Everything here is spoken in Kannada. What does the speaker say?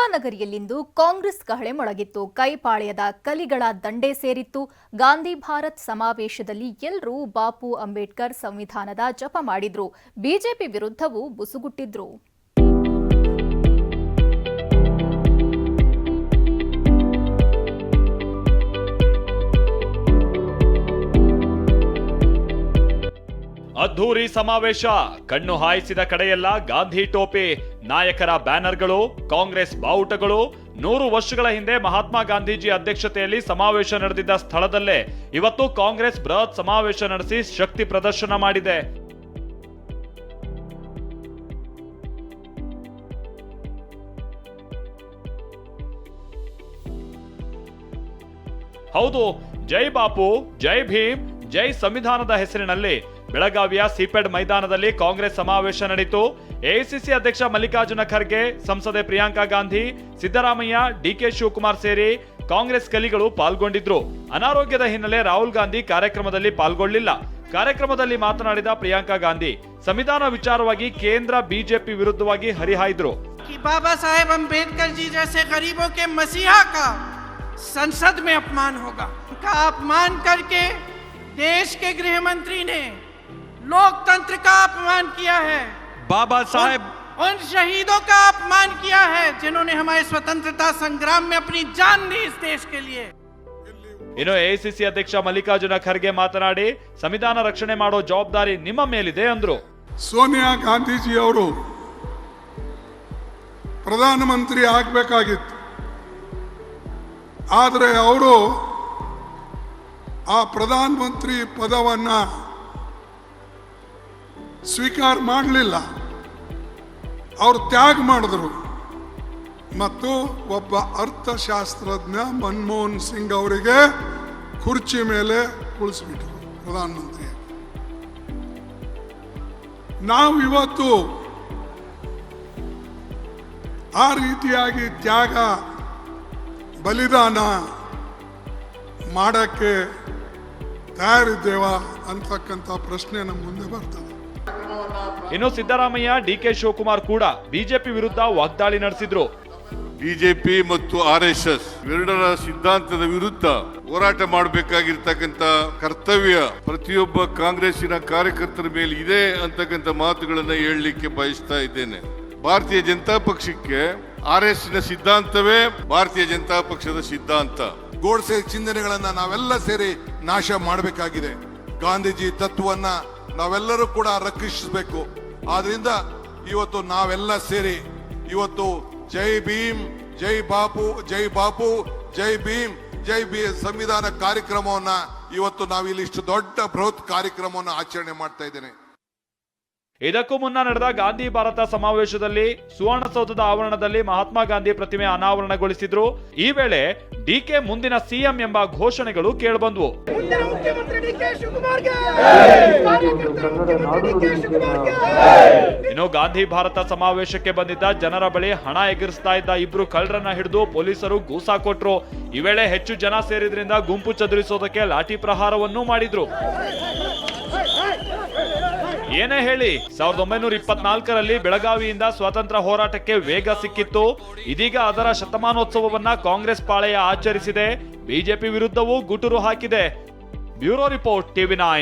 ಇಂದಿರಾನಗರಿಯಲ್ಲಿಂದು ಕಾಂಗ್ರೆಸ್ ಕಹಳೆ ಮೊಳಗಿತ್ತು. ಕೈಪಾಳ್ಯದ ಕಲಿಗಳ ದಂಡೆ ಸೇರಿತ್ತು. ಗಾಂಧಿ ಭಾರತ್ ಸಮಾವೇಶದಲ್ಲಿ ಎಲ್ಲರೂ ಬಾಪು ಅಂಬೇಡ್ಕರ್ ಸಂವಿಧಾನದ ಜಪ ಮಾಡಿದ್ರು. ಬಿಜೆಪಿ ವಿರುದ್ಧವೂ ಬುಸುಗುಟ್ಟಿದ್ರು. ಅದ್ಧೂರಿ ಸಮಾವೇಶ. ಕಣ್ಣು ಹಾಯಿಸಿದ ಕಡೆಯೆಲ್ಲ ಗಾಂಧಿ ಟೋಪಿ. ನಾಯಕರ ಬ್ಯಾನರ್ಗಳು, ಕಾಂಗ್ರೆಸ್ ಬಾವುಟಗಳು. ನೂರು ವರ್ಷಗಳ ಹಿಂದೆ ಮಹಾತ್ಮ ಗಾಂಧೀಜಿ ಅಧ್ಯಕ್ಷತೆಯಲ್ಲಿ ಸಮಾವೇಶ ನಡೆದಿದ್ದ ಸ್ಥಳದಲ್ಲೇ ಇವತ್ತು ಕಾಂಗ್ರೆಸ್ ಬೃಹತ್ ಸಮಾವೇಶ ನಡೆಸಿ ಶಕ್ತಿ ಪ್ರದರ್ಶನ ಮಾಡಿದೆ. ಹೌದು, ಜೈ ಬಾಪು, ಜೈ ಭೀಮ್, ಜೈ ಸಂವಿಧಾನದ ಹೆಸರಿನಲ್ಲಿ ಬೆಳಗಾವಿಯ ಸಿಪೆಡ್ ಮೈದಾನದಲ್ಲಿ ಕಾಂಗ್ರೆಸ್ ಸಮಾವೇಶ ನಡೆಯಿತು ಎಐಸಿಸಿ ಅಧ್ಯಕ್ಷ ಮಲ್ಲಿಕಾರ್ಜುನ ಖರ್ಗೆ ಸಂಸದೆ ಪ್ರಿಯಾಂಕಾ ಗಾಂಧಿ ಸಿದ್ದರಾಮಯ್ಯ ಡಿಕೆ ಶಿವಕುಮಾರ್ ಸೇರಿ ಕಾಂಗ್ರೆಸ್ ಕಲಿಗಳು ಪಾಲ್ಗೊಂಡಿದ್ರು ಅನಾರೋಗ್ಯದ ಹಿನ್ನೆಲೆ ರಾಹುಲ್ ಗಾಂಧಿ ಕಾರ್ಯಕ್ರಮದಲ್ಲಿ ಪಾಲ್ಗೊಳ್ಳಿಲ್ಲ ಕಾರ್ಯಕ್ರಮದಲ್ಲಿ ಮಾತನಾಡಿದ ಪ್ರಿಯಾಂಕಾ ಗಾಂಧಿ ಸಂವಿಧಾನ ವಿಚಾರವಾಗಿ ಕೇಂದ್ರ ಬಿಜೆಪಿ ವಿರುದ್ಧವಾಗಿ ಹರಿಹಾಯ್ದ್ರು कि बाबा साहेब अम्बेडकर जी जैसे गरीबों के मसीहा का संसद में अपमान होगा उनका अपमान करके देश के गृह मंत्री ने लोकतंत्र का अपमान किया है बाबा साहेब उन शहीदों का अपमान किया है जिन्होंने हमारे स्वतंत्रता संग्राम में अपनी जान दी इस देश के लिए ಇನ್ನು ಎಐಸಿಸಿ ಅಧ್ಯಕ್ಷ ಮಲ್ಲಿಕಾರ್ಜುನ ಖರ್ಗೆ ಮಾತನಾಡಿ ಸಂವಿಧಾನ ರಕ್ಷಣೆ ಮಾಡೋ ಜವಾಬ್ದಾರಿ ನಿಮ್ಮ ಮೇಲಿದೆ ಅಂದ್ರು ಸೋನಿಯಾ ಗಾಂಧೀಜಿ ಅವರು ಪ್ರಧಾನಮಂತ್ರಿ ಆಗಬೇಕಾಗಿತ್ತು ಆದರೆ ಅವರು ಆ ಪ್ರಧಾನಮಂತ್ರಿ ಪದವನ್ನ ಸ್ವೀಕಾರ ಮಾಡಲಿಲ್ಲ. ಅವರು ತ್ಯಾಗ ಮಾಡಿದ್ರು. ಮತ್ತು ಒಬ್ಬ ಅರ್ಥಶಾಸ್ತ್ರಜ್ಞ ಮನಮೋಹನ್ ಸಿಂಗ್ ಅವರಿಗೆ ಕುರ್ಚಿ ಮೇಲೆ ಕುಳಿಸ್ಬಿಟ್ರು ಪ್ರಧಾನಮಂತ್ರಿ. ನಾವು ಇವತ್ತು ಆ ರೀತಿಯಾಗಿ ತ್ಯಾಗ, ಬಲಿದಾನ ಮಾಡಕ್ಕೆ ತಯಾರಿದ್ದೇವಾ ಅಂತಕ್ಕಂಥ ಪ್ರಶ್ನೆ ನಮ್ಮ ಮುಂದೆ ಬರ್ತದೆ ಇನ್ನು ಸಿದ್ದರಾಮಯ್ಯ ಡಿಕೆ ಶಿವಕುಮಾರ್ ಕೂಡ ಬಿಜೆಪಿ ವಿರುದ್ಧ ವಾಗ್ದಾಳಿ ನಡೆಸಿದ್ರು. ಬಿಜೆಪಿ ಮತ್ತು ಆರ್ ಎಸ್ ಎಸ್ ಎರಡರ ಸಿದ್ಧಾಂತದ ವಿರುದ್ಧ ಹೋರಾಟ ಮಾಡಬೇಕಾಗಿರ್ತಕ್ಕಂಥ ಕರ್ತವ್ಯ ಪ್ರತಿಯೊಬ್ಬ ಕಾಂಗ್ರೆಸ್ಸಿನ ಕಾರ್ಯಕರ್ತರ ಮೇಲೆ ಇದೆ ಅಂತಕ್ಕಂಥ ಮಾತುಗಳನ್ನ ಹೇಳಲಿಕ್ಕೆ ಬಯಸ್ತಾ ಇದ್ದೇನೆ. ಭಾರತೀಯ ಜನತಾ ಪಕ್ಷಕ್ಕೆ ಆರ್ ಎಸ್ನ ಸಿದ್ಧಾಂತವೇ ಭಾರತೀಯ ಜನತಾ ಪಕ್ಷದ ಸಿದ್ಧಾಂತ. ಗೋಡ್ಸೆ ಚಿಂತನೆಗಳನ್ನ ನಾವೆಲ್ಲ ಸೇರಿ ನಾಶ ಮಾಡಬೇಕಾಗಿದೆ. ಗಾಂಧೀಜಿ ತತ್ವವನ್ನ ನಾವೆಲ್ಲರೂ ಕೂಡ ರಕ್ಷಿಸಬೇಕು. ಆದ್ರಿಂದ ಇವತ್ತು ನಾವೆಲ್ಲ ಸೇರಿ ಇವತ್ತು ಜೈ ಭೀಮ್, ಜೈ ಬಾಪು ಜೈ ಬಾಪು, ಜೈ ಭೀಮ್, ಜೈ ಬಿ ಸಂವಿಧಾನ ಕಾರ್ಯಕ್ರಮವನ್ನ ಇವತ್ತು ನಾವಿಲ್ಲಿ ಇಷ್ಟು ದೊಡ್ಡ ಬೃಹತ್ ಕಾರ್ಯಕ್ರಮವನ್ನು ಆಚರಣೆ ಮಾಡ್ತಾ ಇದ್ದೇನೆ. ಇದಕ್ಕೂ ಮುನ್ನ ನಡೆದ ಗಾಂಧಿ ಭಾರತ ಸಮಾವೇಶದಲ್ಲಿ ಸುವರ್ಣಸೌಧದ ಆವರಣದಲ್ಲಿ ಮಹಾತ್ಮ ಗಾಂಧಿ ಪ್ರತಿಮೆ ಅನಾವರಣಗೊಳಿಸಿದ್ರು. ಈ ವೇಳೆ ಡಿಕೆ ಮುಂದಿನ ಸಿಎಂ ಎಂಬ ಘೋಷಣೆಗಳು ಕೇಳಿಬಂದ್ವು. ಇನ್ನು ಗಾಂಧಿ ಭಾರತ ಸಮಾವೇಶಕ್ಕೆ ಬಂದಿದ್ದ ಜನರ ಬಳಿ ಹಣ ಎಗರಿಸ್ತಾ ಇದ್ದ ಇಬ್ರು ಕಳ್ಳರನ್ನ ಹಿಡಿದು ಪೊಲೀಸರು ಗೂಸಾ ಕೊಟ್ರು. ಈ ವೇಳೆ ಹೆಚ್ಚು ಜನ ಸೇರಿದ್ರಿಂದ ಗುಂಪು ಚದುರಿಸೋದಕ್ಕೆ ಲಾಠಿ ಪ್ರಹಾರವನ್ನೂ ಮಾಡಿದ್ರು. ಏನೇ ಹೇಳಿ ಸಾವಿರದ ಒಂಬೈನೂರ ಇಪ್ಪತ್ನಾಲ್ಕರಲ್ಲಿ ಬೆಳಗಾವಿಯಿಂದ ಸ್ವಾತಂತ್ರ್ಯ ಹೋರಾಟಕ್ಕೆ ವೇಗ ಸಿಕ್ಕಿತ್ತು. ಇದೀಗ ಅದರ ಶತಮಾನೋತ್ಸವವನ್ನ ಕಾಂಗ್ರೆಸ್ ಪಾಳೆಯ ಆಚರಿಸಿದೆ. ಬಿಜೆಪಿ ವಿರುದ್ಧವೂ ಗುಟುರು ಹಾಕಿದೆ. Bureau report TV nine.